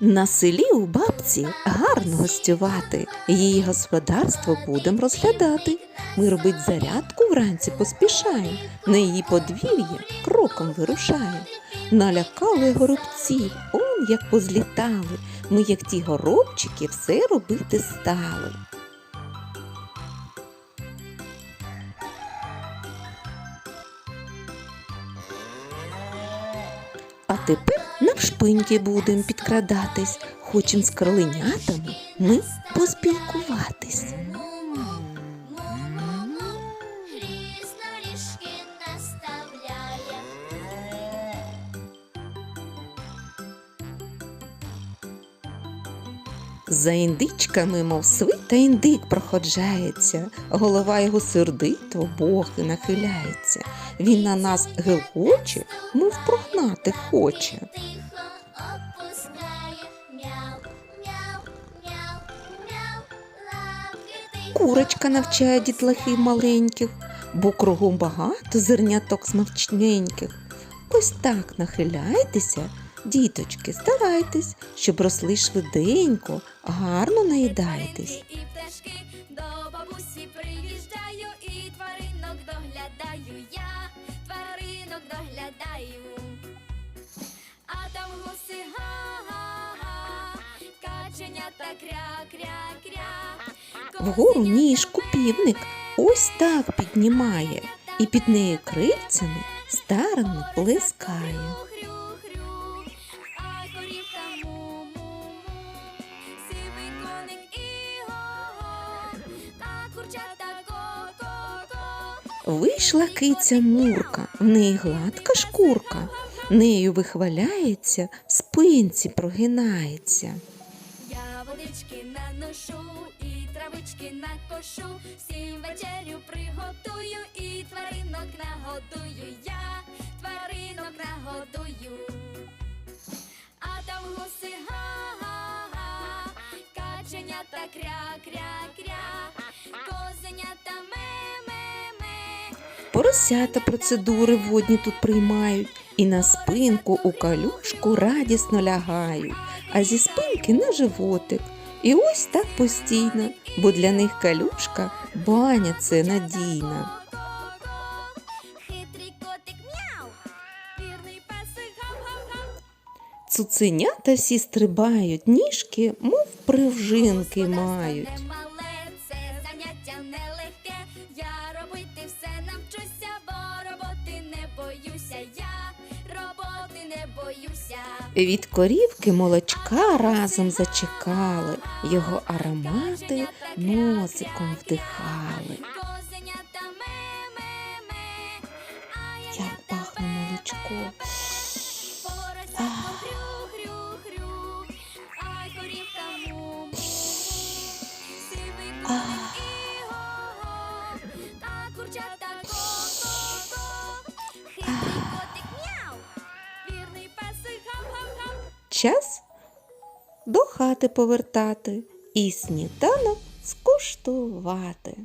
На селі у бабці гарно гостювати, її господарство будем розглядати. Ми робить зарядку вранці поспішаємо, на її подвір'я кроком вирушаємо. Налякали горобців, он як позлітали. Ми, як ті горобчики, все робити стали. А тепер навшпиньки будем підкрадатись, хочем з кроленятами ми поспілкуватись. За індичками, мов свита індик проходжається, голова його сердито боки нахиляється. Він на нас гелгоче, мов прогнати хоче. Курочка навчає дітлахів маленьких, бо кругом багато зерняток смачненьких. Ось так нахиляйтеся, діточки, старайтесь, щоб росли швиденько, гарно наїдайтесь. І пташки до бабусі приїжджаю і тваринок доглядаю я, тваринок доглядаю. Вгору ніжку півник ось так піднімає і під нею крильцями старано плескає. Вийшла киця Мурка, в неї гладка шкурка, нею вихваляється, спинці прогинається. Водички наношу і травички накошу, всім вечерю приготую і тваринок нагодую я, тваринок нагодую. А там гуси га-га-га, каченята кря-кря-кря, козенята ме-ме-ме. Поросята процедури водні тут приймають і на спинку у калюшку радісно лягають, а зі спинки на животик. І ось так постійно, бо для них калюшка баня це надійна. Цуценята всі стрибають, ніжки, мов привжинки мають. Я робити все навчуся, бо роботи не боюся. Я. Від корівки молочка разом зачекали, його аромати носиком вдихали. Час до хати повертати і сніданок скуштувати.